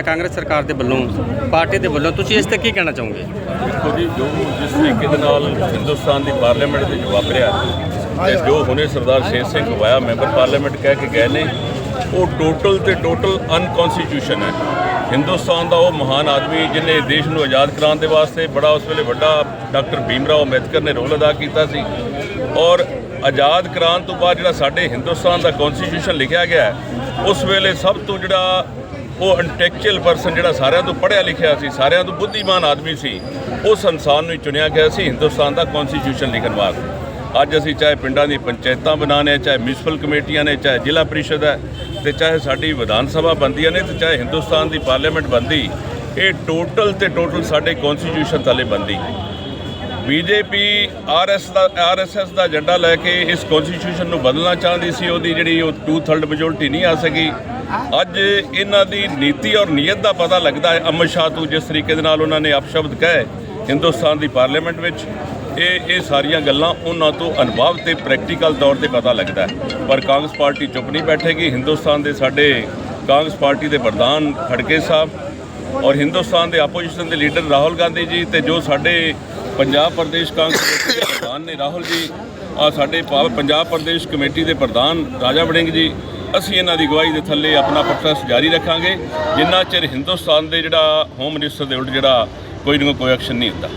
ਗਿਆ ਕਾਂਗਰਸ ਸਰਕਾਰ ਦੇ ਵੱਲੋਂ ਪਾਰਟੀ ਦੇ ਵੱਲੋਂ ਤੁਸੀਂ ਇਸ ਤੇ ਕੀ ਕਹਿਣਾ ਚਾਹੋਗੇ? ਦੇਖੋ ਜੀ ਜੋ ਜਿਸ ਤਰੀਕੇ ਦੇ ਨਾਲ ਹਿੰਦੁਸਤਾਨ ਦੀ ਪਾਰਲੀਮੈਂਟ ਦੇ ਵਿੱਚ ਵਾਪਰਿਆ ਤੇ ਜੋ ਹੁਣੇ ਸਰਦਾਰ Sher Singh via member parliament ਕਹਿ ਕੇ ਗਏ ਨੇ ਉਹ ਟੋਟਲ ਤੇ ਟੋਟਲ ਅਨਕਨਸਟੀਟਿਊਸ਼ਨ ਹੈ। ਹਿੰਦੁਸਤਾਨ ਦਾ ਉਹ ਮਹਾਨ ਆਦਮੀ ਜਿਹਨੇ ਦੇਸ਼ ਨੂੰ ਆਜ਼ਾਦ ਕਰਾਉਣ ਦੇ ਵਾਸਤੇ ਬੜਾ ਉਸ ਵੇਲੇ ਵੱਡਾ ਡਾਕਟਰ ਭੀਮ ਰਾਓ ਅੰਬੇਦਕਰ ਨੇ ਰੋਲ ਅਦਾ ਕੀਤਾ ਸੀ ਔਰ ਆਜ਼ਾਦ ਕਰਾਉਣ ਤੋਂ ਬਾਅਦ ਜਿਹੜਾ ਸਾਡੇ ਹਿੰਦੁਸਤਾਨ ਦਾ ਕਨਸਟੀਟਿਊਸ਼ਨ ਲਿਖਿਆ ਗਿਆ ਹੈ, ਉਸ ਵੇਲੇ ਸਭ ਤੋਂ ਜਿਹੜਾ ਉਹ ਇੰਟੈਕਚੁਅਲ ਪਰਸਨ ਜਿਹੜਾ ਸਾਰਿਆਂ ਤੋਂ ਪੜ੍ਹਿਆ ਲਿਖਿਆ ਸੀ, ਸਾਰਿਆਂ ਤੋਂ ਬੁੱਧੀਮਾਨ ਆਦਮੀ ਸੀ ਉਸ ਇਨਸਾਨ ਨੂੰ ਚੁਣਿਆ ਗਿਆ ਸੀ, ਹਿੰਦੁਸਤਾਨ ਦਾ ਕਨਸਟੀਟਿਊਸ਼ਨ ਲਿਖਣ ਵਾਸਤੇ। ਅੱਜ ਅਸੀਂ ਚਾਹੇ ਪਿੰਡਾਂ ਦੀ ਪੰਚਾਇਤਾਂ ਬਣਾਉਣੇ, ਚਾਹੇ ਮਿਊਨਿਸਪਲ ਕਮੇਟੀਆਂ ਨੇ, ਚਾਹੇ ਜ਼ਿਲ੍ਹਾ ਪਰਿਸ਼ਦ ਹੈ, ਤੇ ਚਾਹੇ ਸਾਡੀ ਵਿਧਾਨ ਸਭਾ ਬਣਦੀਆਂ ਨੇ, ਤੇ ਚਾਹੇ ਹਿੰਦੁਸਤਾਨ ਦੀ ਪਾਰਲੀਮੈਂਟ ਬਣਦੀ, ਇਹ ਟੋਟਲ ਤੇ ਟੋਟਲ ਸਾਡੇ ਕਨਸਟੀਟਿਊਸ਼ਨ ਥੱਲੇ ਬਣਦੀ। ਬੀਜੇਪੀ ਆਰਐਸ ਦਾ ਆਰਐਸਐਸ ਦਾ ਏਜੰਡਾ ਲੈ ਕੇ ਇਸ ਕਨਸਟੀਟਿਊਸ਼ਨ ਨੂੰ ਬਦਲਣਾ ਚਾਹੁੰਦੀ ਸੀ, ਉਹਦੀ ਜਿਹੜੀ ਉਹ 2/3 ਮੈਜੋਰਟੀ ਨਹੀਂ ਆ ਸਕੀ। ਅੱਜ ਇਹਨਾਂ ਦੀ ਨੀਤੀ ਔਰ ਨੀਅਤ ਦਾ ਪਤਾ ਲੱਗਦਾ ਹੈ। ਅਮਿਤ ਸ਼ਾਹ ਤੋਂ ਜਿਸ ਤਰੀਕੇ ਦੇ ਨਾਲ ਉਹਨਾਂ ਨੇ ਅਪਸ਼ਬਦ ਕਹੇ ਹਿੰਦੁਸਤਾਨ ਦੀ ਪਾਰਲੀਮੈਂਟ ਵਿੱਚ, ਇਹ ਇਹ ਸਾਰੀਆਂ ਗੱਲਾਂ ਉਹਨਾਂ ਤੋਂ ਅਨੁਭਵ ਤੇ ਪ੍ਰੈਕਟੀਕਲ ਤੌਰ ਤੇ ਪਤਾ ਲੱਗਦਾ ਹੈ। ਪਰ ਕਾਂਗਰਸ ਪਾਰਟੀ ਚੁੱਪ ਨਹੀਂ ਬੈਠੇਗੀ। ਹਿੰਦੁਸਤਾਨ ਦੇ ਸਾਡੇ ਕਾਂਗਰਸ ਪਾਰਟੀ ਦੇ ਪ੍ਰਧਾਨ ਖੜਕੇ ਸਾਹਿਬ ਔਰ ਹਿੰਦੁਸਤਾਨ ਦੇ ਆਪੋਜੀਸ਼ਨ ਦੇ ਲੀਡਰ ਰਾਹੁਲ ਗਾਂਧੀ ਜੀ ਤੇ ਜੋ ਸਾਡੇ ਪੰਜਾਬ ਪ੍ਰਦੇਸ਼ ਕਾਂਗਰਸ ਦੇ ਪ੍ਰਧਾਨ ਨੇ ਰਾਹੁਲ ਜੀ ਆ ਸਾਡੇ ਭਾਵ ਪੰਜਾਬ ਪ੍ਰਦੇਸ਼ ਕਮੇਟੀ ਦੇ ਪ੍ਰਧਾਨ ਰਾਜਾ ਵੜਿੰਗ ਜੀ ਅਸੀਂ ਇਹਨਾਂ ਦੀ ਅਗਵਾਈ ਦੇ ਥੱਲੇ ਆਪਣਾ ਪ੍ਰੋਸੈਸ ਜਾਰੀ ਰੱਖਾਂਗੇ। ਜਿੰਨਾ ਚਿਰ ਹਿੰਦੁਸਤਾਨ ਦੇ ਜਿਹੜਾ ਹੋਮ ਮਿਨਿਸਟਰ ਦੇ ਉਲਟ ਜਿਹੜਾ ਕੋਈ ਨਾ ਕੋਈ ਐਕਸ਼ਨ ਨਹੀਂ ਹੁੰਦਾ।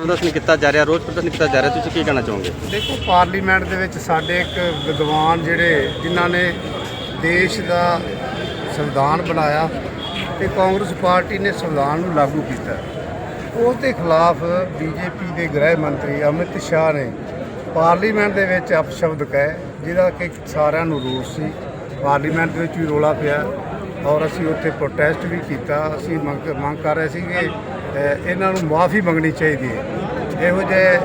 ਪ੍ਰਦਰਸ਼ਨ ਕੀਤਾ ਜਾ ਰਿਹਾ ਰੋਜ਼ ਪ੍ਰਦਰਸ਼ਨ ਕੀਤਾ ਜਾ ਰਿਹਾ ਤੁਸੀਂ ਕੀ ਕਹਿਣਾ ਚਾਹੋਗੇ? ਦੇਖੋ ਪਾਰਲੀਮੈਂਟ ਦੇ ਵਿੱਚ ਸਾਡੇ ਇੱਕ ਵਿਦਵਾਨ ਜਿਹੜੇ ਜਿਨ੍ਹਾਂ ਨੇ ਦੇਸ਼ ਦਾ ਸੰਵਿਧਾਨ ਬਣਾਇਆ ਤੇ ਕਾਂਗਰਸ ਪਾਰਟੀ ਨੇ ਸੰਵਿਧਾਨ ਨੂੰ ਲਾਗੂ ਕੀਤਾ। ਉਸ ਦੇ ਖਿਲਾਫ ਬੀਜੇਪੀ ਦੇ ਗ੍ਰਹਿ ਮੰਤਰੀ ਅਮਿਤ ਸ਼ਾਹ ਨੇ ਪਾਰਲੀਮੈਂਟ ਦੇ ਵਿੱਚ ਅਪਸ਼ਬਦ ਕਹੇ, ਜਿਹਦਾ ਕਿ ਸਾਰਿਆਂ ਨੂੰ ਰੋਸ ਸੀ। ਪਾਰਲੀਮੈਂਟ ਦੇ ਵਿੱਚ ਵੀ ਰੋਲਾ ਪਿਆ ਔਰ ਅਸੀਂ ਉੱਥੇ ਪ੍ਰੋਟੈਸਟ ਵੀ ਕੀਤਾ। ਅਸੀਂ ਮੰਗ ਮੰਗ ਕਰ ਰਹੇ ਸੀ ਕਿ ਇਹਨਾਂ ਨੂੰ ਮਾਫੀ ਮੰਗਣੀ ਚਾਹੀਦੀ ਹੈ। ਇਹੋ ਜਿਹੇ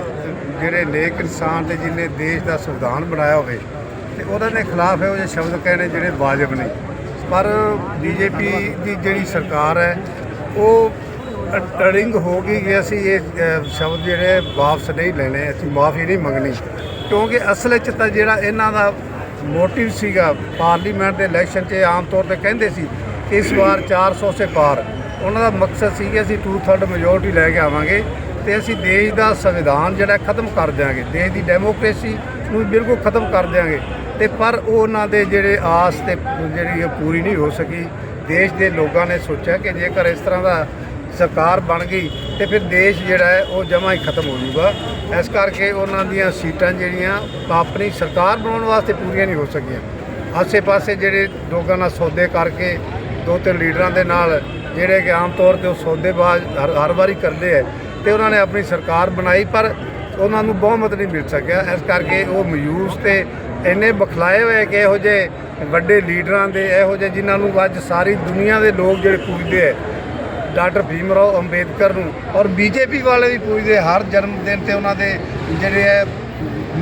ਜਿਹੜੇ ਨੇਕ ਇਨਸਾਨ ਤੇ ਜਿਹਨੇ ਦੇਸ਼ ਦਾ ਸੰਵਿਧਾਨ ਬਣਾਇਆ ਹੋਵੇ, ਤੇ ਉਹਨਾਂ ਦੇ ਖਿਲਾਫ ਇਹੋ ਜਿਹੇ ਸ਼ਬਦ ਕਹਿਣੇ ਜਿਹੜੇ ਵਾਜਬ ਨਹੀਂ ਪਰ ਬੀਜੇਪੀ ਦੀ ਜਿਹੜੀ ਸਰਕਾਰ ਹੈ, ਉਹ ਟਰਿੰਗ ਹੋ ਗਈ ਕਿ ਅਸੀਂ ਇਹ ਅ, ਸ਼ਬਦ ਜਿਹੜੇ ਵਾਪਸ ਨਹੀਂ ਲੈਣੇ ਅਸੀਂ ਮਾਫੀ ਨਹੀਂ ਮੰਗਣੀ। ਕਿਉਂਕਿ ਅਸਲ ਵਿੱਚ ਤਾਂ ਜਿਹੜਾ ਇਹਨਾਂ ਦਾ ਮੋਟਿਵ ਸੀਗਾ ਪਾਰਲੀਮੈਂਟ ਦੇ ਇਲੈਕਸ਼ਨ 'ਚ ਆਮ ਤੌਰ ਤੇ ਕਹਿੰਦੇ ਸੀ ਕਿ ਇਸ ਵਾਰ 400 ਸੇ ਪਾਰ। ਉਹਨਾਂ ਦਾ ਮਕਸਦ ਸੀ ਕਿ ਅਸੀਂ 2/3 ਮੈਜੋਰਟੀ ਲੈ ਕੇ ਆਵਾਂਗੇ ਤੇ ਅਸੀਂ ਦੇਸ਼ ਦਾ ਸੰਵਿਧਾਨ ਜਿਹੜਾ ਖਤਮ ਕਰ ਦਿਆਂਗੇ। ਦੇਸ਼ ਦੀ ਡੈਮੋਕ੍ਰੇਸੀ ਨੂੰ ਬਿਲਕੁਲ ਖਤਮ ਕਰ ਦਿਆਂਗੇ। ਤੇ ਪਰ ਉਹ ਉਹਨਾਂ ਦੇ ਜਿਹੜੇ ਆਸ ਤੇ ਜਿਹੜੀ ਉਹ ਪੂਰੀ ਨਹੀਂ ਹੋ ਸਕੀ। ਦੇਸ਼ ਦੇ ਲੋਕਾਂ ਨੇ ਸੋਚਿਆ ਕਿ ਜੇਕਰ ਇਸ ਤਰ੍ਹਾਂ ਦਾ ਸਰਕਾਰ ਬਣ ਗਈ ਤੇ ਫਿਰ ਦੇਸ਼ ਜਿਹੜਾ ਹੈ ਉਹ ਜਮਾ ਹੀ ਖਤਮ ਹੋ ਜਾਊਗਾ। ਇਸ ਕਰਕੇ ਉਹਨਾਂ ਦੀਆਂ ਸੀਟਾਂ ਜਿਹੜੀਆਂ ਆਪਣੀ ਸਰਕਾਰ ਬਣਾਉਣ ਵਾਸਤੇ ਪੂਰੀਆਂ ਨਹੀਂ ਹੋ ਸਕੀਆਂ। ਆਸੇ-ਪਾਸੇ ਜਿਹੜੇ ਲੋਕਾਂ ਨਾਲ ਸੌਦੇ ਕਰਕੇ ਦੋ ਤਿੰਨ ਲੀਡਰਾਂ ਦੇ ਨਾਲ ਜਿਹੜੇ ਕਿ ਆਮ ਤੌਰ ਤੇ ਉਹ ਸੌਦੇਬਾਜ਼ ਹਰ ਹਰ ਵਾਰੀ ਕਰਦੇ ਹੈ ਤੇ ਉਹਨਾਂ ਨੇ ਆਪਣੀ ਸਰਕਾਰ ਬਣਾਈ ਪਰ ਉਹਨਾਂ ਨੂੰ ਬਹੁਮਤ ਨਹੀਂ ਮਿਲ ਸਕਿਆ। ਇਸ ਕਰਕੇ ਉਹ ਮਯੂਸ ਤੇ ਇੰਨੇ ਬਖਲਾਏ ਹੋਏ ਕਿ ਇਹੋ ਜਿਹੇ ਵੱਡੇ ਲੀਡਰਾਂ ਦੇ, ਇਹੋ ਜਿਹੇ ਜਿਨ੍ਹਾਂ ਨੂੰ ਅੱਜ ਸਾਰੀ ਦੁਨੀਆ ਦੇ ਲੋਕ ਜਿਹੜੇ ਪੂਜਦੇ ਹੈ ਡਾਕਟਰ ਭੀਮ ਰਾਓ ਅੰਬੇਦਕਰ ਨੂੰ ਔਰ ਬੀਜੇਪੀ ਵਾਲੇ ਵੀ ਪੂਜਦੇ ਹਰ ਜਨਮ ਦਿਨ ਤੇ ਉਹਨਾਂ ਦੇ ਜਿਹੜੇ ਹੈ,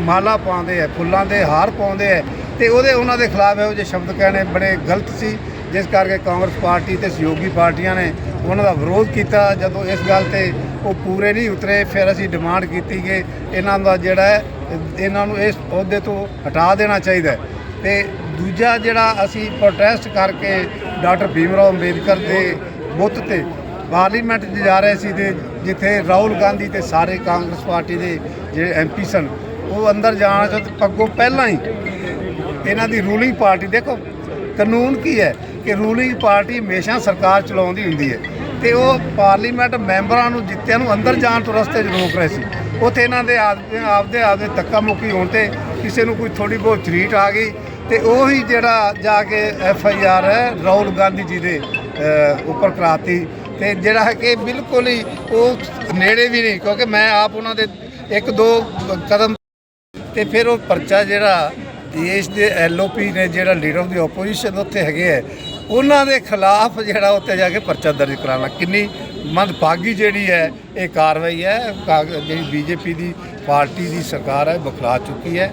ਮਾਲਾ ਪਾਉਂਦੇ ਆ ਫੁੱਲਾਂ ਦੇ ਹਾਰ ਪਾਉਂਦੇ ਆ ਤੇ ਉਹਦੇ ਉਹਨਾਂ ਦੇ ਖਿਲਾਫ ਇਹੋ ਜਿਹੇ ਸ਼ਬਦ ਕਹਿਣੇ ਬੜੇ ਗਲਤ ਸੀ, ਜਿਸ ਕਰਕੇ ਕਾਂਗਰਸ ਪਾਰਟੀ ਤੇ ਸਹਿਯੋਗੀ ਪਾਰਟੀਆਂ ਨੇ ਉਹਨਾਂ ਦਾ ਵਿਰੋਧ ਕੀਤਾ। ਜਦੋਂ ਇਸ ਗੱਲ ਤੇ ਉਹ ਪੂਰੇ ਨਹੀਂ ਉਤਰੇ, ਫਿਰ ਅਸੀਂ ਡਿਮਾਂਡ ਕੀਤੀ ਕਿ ਇਹਨਾਂ ਦਾ ਜਿਹੜਾ ਇਹਨਾਂ ਨੂੰ ਇਸ ਅਹੁਦੇ ਤੋਂ ਹਟਾ ਦੇਣਾ ਚਾਹੀਦਾ ਹੈ। ਤੇ ਦੂਜਾ ਜਿਹੜਾ ਅਸੀਂ ਪ੍ਰੋਟੈਸਟ ਕਰਕੇ ਡਾਕਟਰ ਭੀਮ ਰਾਓ ਅੰਬੇਦਕਰ ਦੇ ਬੁੱਤ ਤੇ ਪਾਰਲੀਮੈਂਟ 'ਚ ਜਾ ਰਹੇ ਸੀ ਤੇ ਜਿੱਥੇ ਰਾਹੁਲ ਗਾਂਧੀ ਤੇ ਸਾਰੇ ਕਾਂਗਰਸ ਪਾਰਟੀ ਦੇ ਜਿਹੜੇ ਐਮਪੀ ਸਨ, ਉਹ ਅੰਦਰ ਜਾਣ ਚਾਹੁੰਦੇ ਪੱਗੋਂ ਪਹਿਲਾਂ ਹੀ ਇਹਨਾਂ ਦੀ ਰੂਲਿੰਗ ਪਾਰਟੀ, ਦੇਖੋ ਕਾਨੂੰਨ ਕੀ ਹੈ ਕਿ ਰੂਲਿੰਗ ਪਾਰਟੀ ਹਮੇਸ਼ਾ ਸਰਕਾਰ ਚਲਾਉਂਦੀ ਹੁੰਦੀ ਹੈ ਤੇ ਉਹ ਪਾਰਲੀਮੈਂਟ ਮੈਂਬਰਾਂ ਨੂੰ ਜਿੱਤਿਆਂ ਨੂੰ ਅੰਦਰ ਜਾਣ ਤੋਂ ਰਸਤੇ 'ਚ ਰੋਕ ਰਹੇ ਸੀ। ਉੱਥੇ ਇਹਨਾਂ ਦੇ ਆਪ- ਆਪਦੇ ਆਪਦੇ ਧੱਕਾ ਮੁੱਕੀ ਹੋਣ ਤੇ ਕਿਸੇ ਨੂੰ ਕੋਈ ਥੋੜੀ ਬਹੁਤ ਚਰੀਟ ਆ ਗਈ ਤੇ ਉਹੀ ਜਿਹੜਾ ਜਾ ਕੇ ਐਫ ਆਈ ਆਰ ਹੈ, ਰਾਹੁਲ ਗਾਂਧੀ ਜੀ ਦੇ ਉੱਪਰ ਕਰਾਤੀ ਤੇ ਜਿਹੜਾ ਹੈ ਕਿ ਬਿਲਕੁਲ ਹੀ ਉਹ ਨੇੜੇ ਵੀ ਨਹੀਂ, ਕਿਉਂਕਿ ਮੈਂ ਆਪ ਉਹਨਾਂ ਦੇ ਇੱਕ ਦੋ ਕਦਮ ਤੇ ਫਿਰ ਉਹ ਪਰਚਾ ਜਿਹੜਾ ਦੇਸ਼ ਦੇ ਐਲਓਪੀ ਨੇ ਜਿਹੜਾ ਲੀਡਰ ਆਫ ਦੀ ਆਪੋਜੀਸ਼ਨ ਉੱਥੇ ਹੈਗੇ ਹੈ ਉਹਨਾਂ ਦੇ ਖਿਲਾਫ ਜਿਹੜਾ ਉੱਤੇ ਜਾ ਕੇ ਪਰਚਾ ਦਰਜ ਕਰਾਉਣਾ ਕਿੰਨੀ ਮੰਦਭਾਗੀ ਜਿਹੜੀ ਹੈ, ਇਹ ਕਾਰਵਾਈ ਹੈ, ਕਾਗ- ਜਿਹੜੀ ਬੀਜੇਪੀ ਦੀ ਪਾਰਟੀ ਦੀ ਸਰਕਾਰ ਹੈ, ਬਖਲਾ ਚੁੱਕੀ ਹੈ।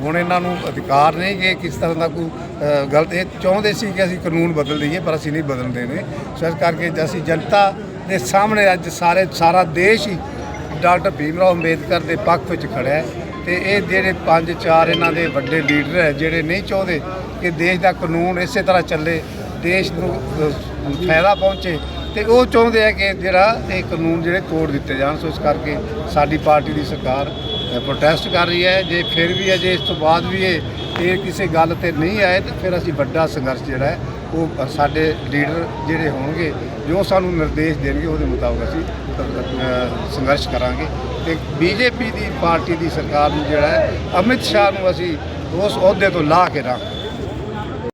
ਹੁਣ ਇਹਨਾਂ ਨੂੰ ਅਧਿਕਾਰ ਨਹੀਂ ਕਿ ਕਿਸ ਤਰ੍ਹਾਂ ਦਾ ਕੋਈ ਗਲਤ ਇਹ ਚਾਹੁੰਦੇ ਸੀ ਕਿ ਅਸੀਂ ਕਾਨੂੰਨ ਬਦਲ ਦਈਏ, ਪਰ ਅਸੀਂ ਨਹੀਂ ਬਦਲ ਦੇਣੇ ਸੋ ਇਸ ਕਰਕੇ ਅਸੀਂ ਜਨਤਾ ਦੇ ਸਾਹਮਣੇ ਅੱਜ ਸਾਰੇ ਸਾਰਾ ਦੇਸ਼ ਹੀ ਡਾਕਟਰ ਭੀਮ ਰਾਓ ਅੰਬੇਦਕਰ ਦੇ ਪੱਖ ਵਿੱਚ ਖੜਿਆ ਹੈ ਤੇ ਇਹ ਜਿਹੜੇ ਪੰਜ, ਚਾਰ ਇਹਨਾਂ ਦੇ ਵੱਡੇ ਲੀਡਰ ਹੈ, ਜਿਹੜੇ ਨਹੀਂ ਚਾਹੁੰਦੇ ਕਿ ਦੇਸ਼ ਦਾ ਕਾਨੂੰਨ ਇਸੇ ਤਰ੍ਹਾਂ ਚੱਲੇ, ਦੇਸ਼ ਨੂੰ ਫਾਇਦਾ ਪਹੁੰਚੇ, ਤੇ ਉਹ ਚਾਹੁੰਦੇ ਆ ਕਿ ਜਿਹੜਾ ਇਹ ਕਾਨੂੰਨ ਜਿਹੜੇ ਤੋੜ ਦਿੱਤੇ ਜਾਣ, ਸੋ ਇਸ ਕਰਕੇ ਸਾਡੀ ਪਾਰਟੀ ਦੀ ਸਰਕਾਰ ਪ੍ਰੋਟੈਸਟ ਕਰ ਰਹੀ ਹੈ। ਜੇ ਫਿਰ ਵੀ ਅਜੇ ਇਸ ਤੋਂ ਬਾਅਦ ਵੀ ਇਹ ਇਹ ਕਿਸੇ ਗੱਲ ਤੇ ਨਹੀਂ ਆਏ, ਤਾਂ ਫਿਰ ਅਸੀਂ ਵੱਡਾ ਸੰਘਰਸ਼ ਜਿਹੜਾ ਹੈ, ਉਹ ਸਾਡੇ ਲੀਡਰ ਜਿਹੜੇ ਹੋਣਗੇ, ਜੋ ਸਾਨੂੰ ਨਿਰਦੇਸ਼ ਦੇਣਗੇ, ਉਹਦੇ ਮੁਤਾਬਕ ਅਸੀਂ ਸੰਘਰਸ਼ ਕਰਾਂਗੇ। ਤੇ ਬੀਜੇਪੀ ਦੀ ਪਾਰਟੀ ਦੀ ਸਰਕਾਰ ਨੂੰ ਜਿਹੜਾ ਹੈ, ਅਮਿਤ ਸ਼ਾਹ ਨੂੰ ਅਸੀਂ ਉਸ ਅਹੁਦੇ ਤੋਂ ਲਾ ਕੇ ਰਾਂ